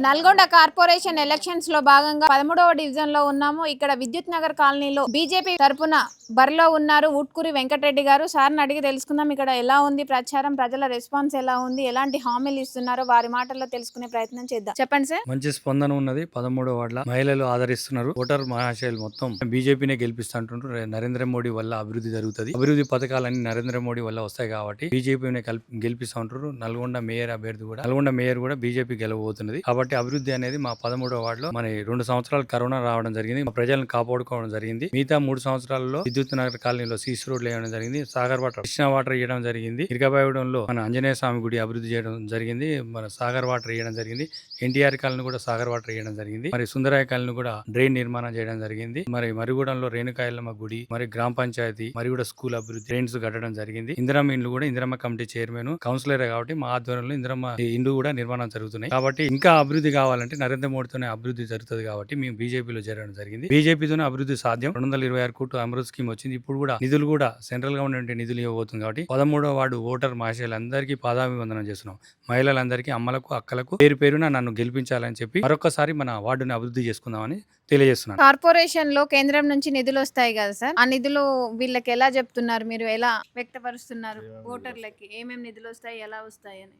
Nalgonda corporation ఎలక్షన్స్లో భాగంగా పదమూడవ డివిజన్లో ఉన్నాము. ఇక్కడ విద్యుత్ నగర్ కాలనీలో బీజేపీ తరపున బరిలో ఉన్నారు ఉట్కూరి వెంకటరెడ్డి గారు. సార్ని అడిగి తెలుసుకుందాం. ఇక్కడ ఎలా ఉంది ప్రచారం? ప్రజల రెస్పాన్స్ ఎలా ఉంది? ఎలాంటి హామీలు ఇస్తున్నారో వారి మాటల్లో తెలుసుకునే ప్రయత్నం చేద్దాం. చెప్పండి సార్. మంచి స్పందన ఉన్నది. పదమూడవ వార్డుల మహిళలు ఆదరిస్తున్నారు. ఓటర్ మహాశయులు మొత్తం బీజేపీనే గెలిపిస్తుంటుంటారు నరేంద్ర మోడీ వల్ల అభివృద్ధి జరుగుతుంది. అభివృద్ధి పథకాలన్నీ నరేంద్ర మోడీ వల్ల వస్తాయి కాబట్టి బీజేపీనే గెలిపిస్తూ ఉంటారు నల్గొండ మేయర్ అభ్యర్థి కూడా నల్గొండ మేయర్ కూడా బీజేపీ గెలవబోతున్నది. కాబట్టి అభివృద్ధి అనేది మా పదమూడో వార్డులో మన రెండు సంవత్సరాలు కరోనా రావడం జరిగింది. మా ప్రజలను కాపాడుకోవడం జరిగింది. మిగతా మూడు సంవత్సరాల్లో విద్యుత్ నగర్ కాలనీలో సీసీ రోడ్లు వేయడం జరిగింది. సాగర్ వాటర్ కృష్ణా వాటర్ ఇవ్వడం జరిగింది. ఇరగబాయడంలో మన ఆంజనేయ స్వామి గుడి అభివృద్ధి చేయడం జరిగింది. మన సాగర్ వాటర్ వేయడం జరిగింది. ఎన్టీఆర్ కాలనీ కూడా సాగర్ వాటర్ వేయడం జరిగింది. మరి సుందరాయ కాలనీ కూడా డ్రైన్ నిర్మాణం చేయడం జరిగింది. మరి మరిగూడెంలో రేణుకాయలమ్మ గుడి మరి గ్రామ పంచాయతీ మరి కూడా స్కూల్ అభివృద్ధి డ్రైన్స్ కట్టడం జరిగింది. ఇందిరమ్మ ఇండ్లు కూడా ఇందిరమ్మ కమిటీ చైర్మన్ కౌన్సిలర్ కాబట్టి మా ఆధ్వర్యంలో ఇందిరమ్మ ఇండ్లు కూడా నిర్మాణం జరుగుతున్నాయి. కాబట్టి ఇంకా అభివృద్ధి కావాలంటే నరేంద్ర మోడీతోనే అభివృద్ధి జరుగుతుంది కాబట్టి మేము బీజేపీలో చేరడం జరిగింది. బీజేపీతోనే అభివృద్ధి సాధ్యం. రెండు వందల ఇరవై ఆరు కోట్లు అమృత్ స్కీమ్ వచ్చింది. ఇప్పుడు కూడా నిధులు కూడా సెంట్రల్ గవర్నమెంట్ నిధులు ఇవ్వబోతుంది కాబట్టి పదమూడో వార్డు ఓటర్ మహిళలందరికీ పాదాభివందనం చేస్తున్నాం. మహిళలందరికీ అమ్మలకు అక్కలకు పేరు పేరున నన్ను గెలిపించాలని చెప్పి మరొకసారి మన వార్డుని అభివృద్ధి చేసుకుందామని తెలియజేస్తున్నాను. కార్పొరేషన్లో కేంద్రం నుంచి నిధులు వస్తాయి కదా సార్? ఆ నిధులు వీళ్ళకి ఎలా చెప్తున్నారు? మీరు ఎలా వ్యక్తపరుస్తున్నారు ఓటర్లకి? ఏమేమి నిధులు వస్తాయి? ఎలా వస్తాయి అని?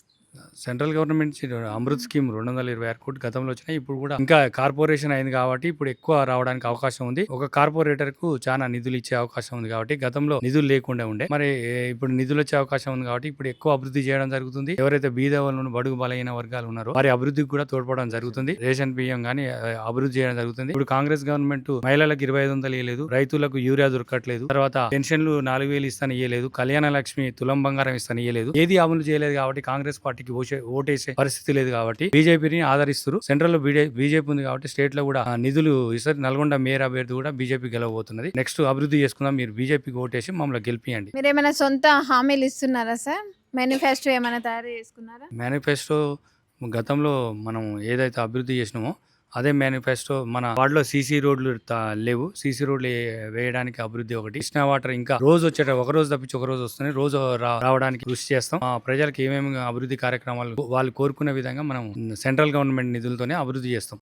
సెంట్రల్ గవర్నమెంట్ అమృత్ స్కీమ్ రెండు వందల ఇరవై ఆరు కోట్లు గతంలో వచ్చినాయి ఇప్పుడు కూడా ఇంకా కార్పొరేషన్ అయింది కాబట్టి ఇప్పుడు ఎక్కువ రావడానికి అవకాశం ఉంది. ఒక కార్పొరేటర్కు చాలా నిధులు ఇచ్చే అవకాశం ఉంది కాబట్టి గతంలో నిధులు లేకుండా ఉండే. మరి ఇప్పుడు నిధులు వచ్చే అవకాశం ఉంది కాబట్టి ఇప్పుడు ఎక్కువ అభివృద్ధి చేయడం జరుగుతుంది. ఎవరైతే బీద వాళ్ళు బడుగు బలైన వర్గాలు ఉన్నారో వారి అభివృద్ధికి కూడా తోడ్పడడం జరుగుతుంది. రేషన్ బియ్యం కానీ అభివృద్ధి చేయడం జరుగుతుంది. ఇప్పుడు కాంగ్రెస్ గవర్నమెంట్ మహిళలకు ఇరవై ఐదు వందలు ఇవ్వలేదు రైతులకు యూరియా దొరకట్లేదు తర్వాత పెన్షన్లు నాలుగు వేలు ఇస్తాను ఇవ్వలేదు కళ్యాణ లక్ష్మి తులం బంగారం ఇస్తాను ఇవ్వలేదు ఏది అమలు చేయలేదు కాబట్టి కాంగ్రెస్ పార్టీ పార్టీకి ఓటేసే పరిస్థితి లేదు కాబట్టి బీజేపీని ఆదరిస్తారు. సెంట్రల్లో బీజేపీ ఉంది కాబట్టి స్టేట్లో కూడా నిధులు ఇస్తారు. నల్గొండ మేయర్ అభ్యర్థి కూడా బీజేపీ గెలవబోతున్నది. నెక్స్ట్ అభివృద్ధి చేసుకుందాం. మీరు బీజేపీకి ఓటేసి మమ్మల్ని గెలిపియండి. మీరు ఏమైనా సొంత హామీలు ఇస్తున్నారా సార్? మేనిఫెస్టో ఏమైనా తయారు చేసుకున్నారా? మేనిఫెస్టో గతంలో మనం ఏదైతే అభివృద్ధి చేసినామో అదే మేనిఫెస్టో మన వార్డులో సీసీ రోడ్లు లేవు. సీసీ రోడ్లు వేయడానికి అభివృద్ధి ఒకటి. కృష్ణా వాటర్ ఇంకా రోజు వచ్చేట ఒక రోజు తప్పించి ఒక రోజు వస్తుంది రోజు రా- రావడానికి కృషి చేస్తాం. ఆ ప్రజలకు ఏమేమి అభివృద్ధి కార్యక్రమాలు వాళ్ళు కోరుకునే విధంగా మనం సెంట్రల్ గవర్నమెంట్ నిధులతోనే అభివృద్ధి చేస్తాం.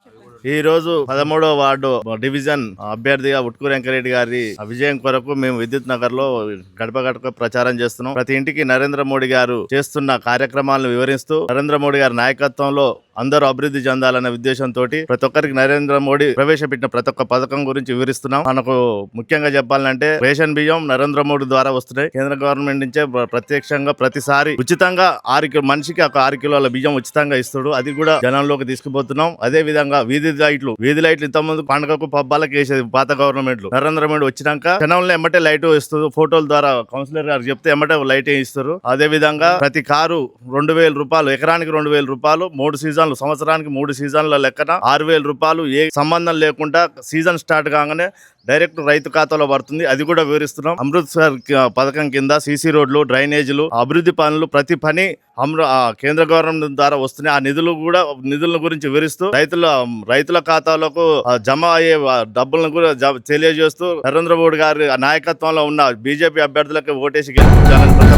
ఈ రోజు పదమూడో వార్డు డివిజన్ అభ్యర్థిగా ఉట్కూరు వెంకరెడ్డి గారి విజయం కొరకు మేము విద్యుత్ నగర్లో గడప గడప ప్రచారం చేస్తున్నాం. ప్రతి ఇంటికి నరేంద్ర మోడీ గారు చేస్తున్న కార్యక్రమాలను వివరిస్తూ నరేంద్ర మోడీ గారి నాయకత్వంలో అందరూ అభివృద్ధి చెందాలనే ఉద్దేశంతో ప్రతి ఒక్కరికి నరేంద్ర మోడీ ప్రవేశపెట్టిన ప్రతి ఒక్క పథకం గురించి వివరిస్తున్నాం. మనకు ముఖ్యంగా చెప్పాలంటే రేషన్ బియ్యం నరేంద్ర మోడీ ద్వారా వస్తున్నాయి. కేంద్ర గవర్నమెంట్ నుంచే ప్రత్యక్షంగా ప్రతిసారి ఉచితంగా ఆరు కిలో మనిషికి ఒక ఆరు కిలోల బియ్యం ఉచితంగా ఇస్తాడు. అది కూడా జనంలోకి తీసుకుపోతున్నాం. అదే విధంగా వీధి లైట్లు వీధి లైట్లు ఇంతకుముందు పండుగకు పబ్బాలకు వేసేది పాత గవర్నమెంట్ నరేంద్ర మోడీ వచ్చినాక జనంలో ఎమ్మటే లైట్ ఇస్తారు ఫోటోల ద్వారా కౌన్సిలర్ గారు చెప్తే ఎమ్మటే లైట్ ఇస్తారు అదే విధంగా ప్రతి కారు రెండు వేల రూపాయలు ఎకరానికి రెండు వేల రూపాయలు మూడు సీజన్ సీజన్లు సంవత్సరానికి మూడు సీజన్ల లెక్కన ఆరు వేల రూపాయలు ఏ సంబంధం లేకుండా సీజన్ స్టార్ట్ కాగానే డైరెక్ట్ రైతు ఖాతాలో పడుతుంది. అది కూడా వివరిస్తున్నాం. అమృత్సర్ పథకం కింద సీసీ రోడ్లు డ్రైనేజీలు అభివృద్ధి పనులు ప్రతి పని అమృ కేంద్ర గవర్నమెంట్ ద్వారా వస్తున్నాయి. ఆ నిధులు కూడా నిధుల గురించి వివరిస్తూ రైతుల రైతుల ఖాతాలకు జమ అయ్యే డబ్బులను కూడా జ- తెలియజేస్తూ నరేంద్ర మోడీ గారి నాయకత్వంలో ఉన్న బీజేపీ అభ్యర్థులకు ఓటేసి గెలిపించాలని